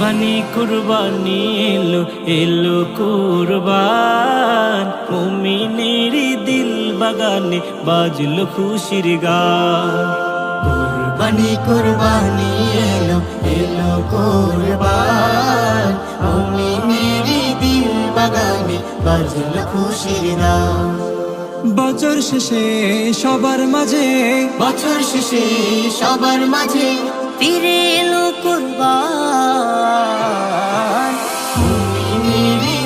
কুরবানি কুরবানি এলো এলো কুরবান মুমিনের দিল বাগানে বাজলো খুশির গান কুরবানি কুরবানি এলো এলো কুরবান বাজল খুশির নাম বছর শেষে সবার মাঝে। বছর শেষে সবার মাঝে ফিরে এলো কুরবান।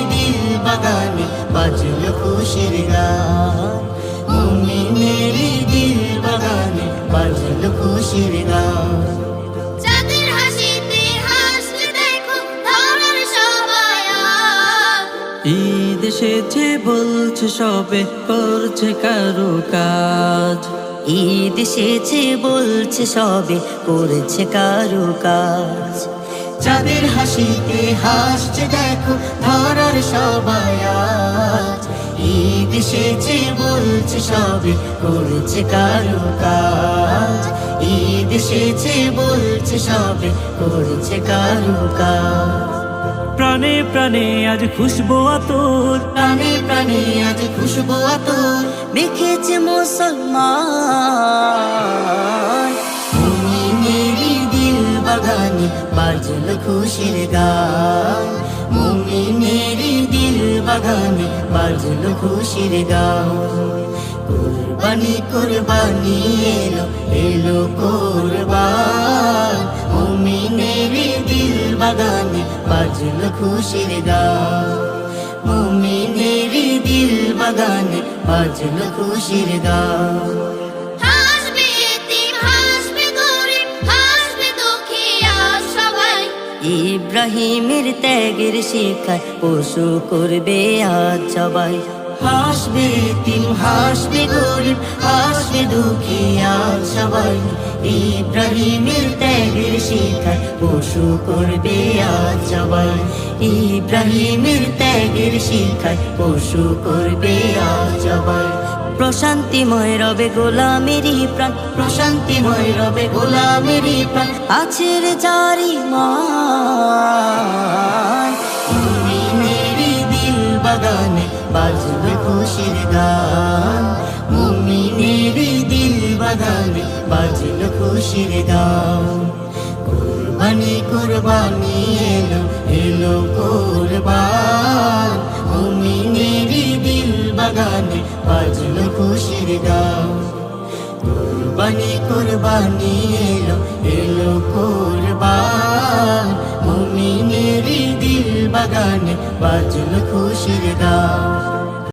দিল বাগানে বাজল খুশির গান। এসেছে বলছে সবে করছে কারও কাজ। ঈদ এসেছে বলছে সবে করেছে কারু কাজ। যাদের হাসিতে হাসছে দেখো ধরার সবাই ঈদ এসেছে বলছে সবে করেছে কারু কাজ। ঈদ এসেছে বলছে সবে করেছে কারু কাজ। প্রাণে প্রাণে আজ খুশবো আতর। প্রাণে প্রাণে আজ খুশবু আতর। মেখেছে মুসলমান। মুমিনেরই দিল বাগানে, বাজল খুশির গান। মুমিনেরই দিল বাগানে, বাজল খুশির গান। কুরবানি কুরবানি এলো এলো কুরবান। মুমিনেরই দিল বাগানে বাজল খুশির গান। মুমিনেরই দিল বাগানে বাজল খুশির গান। ইব্রাহিমের ত্যাগের শিখায় পশু করবে আজ সবাই। হাসবে, তিন হাসবে গরিব, হাসবে দুঃখী আজ সবাই। ইব্রাহিমের ত্যাগের শিখায় পশু করবে আজ সবাই। ইব্রাহিমের ত্যাগের শিখায় পশু করবে আজ সবাই। প্রশান্তিময় রবে গোলামেরই প্রাণ, প্রশান্তিময় রবে গোলামেরই প্রাণ। আছে রে জারি মান বাজবে খুশির গান মুমিনেরই দিল বাগানে বাজল খুশির গান। কুরবানি কুরবানি এলো এলো কুরবান। মুমিনেরই দিল বাগানে বাজল খুশির গান। কুরবানি কুরবানি এলো এলো কুরবান। মুমিনেরই দিল বাগানে বাজল খুশির গান।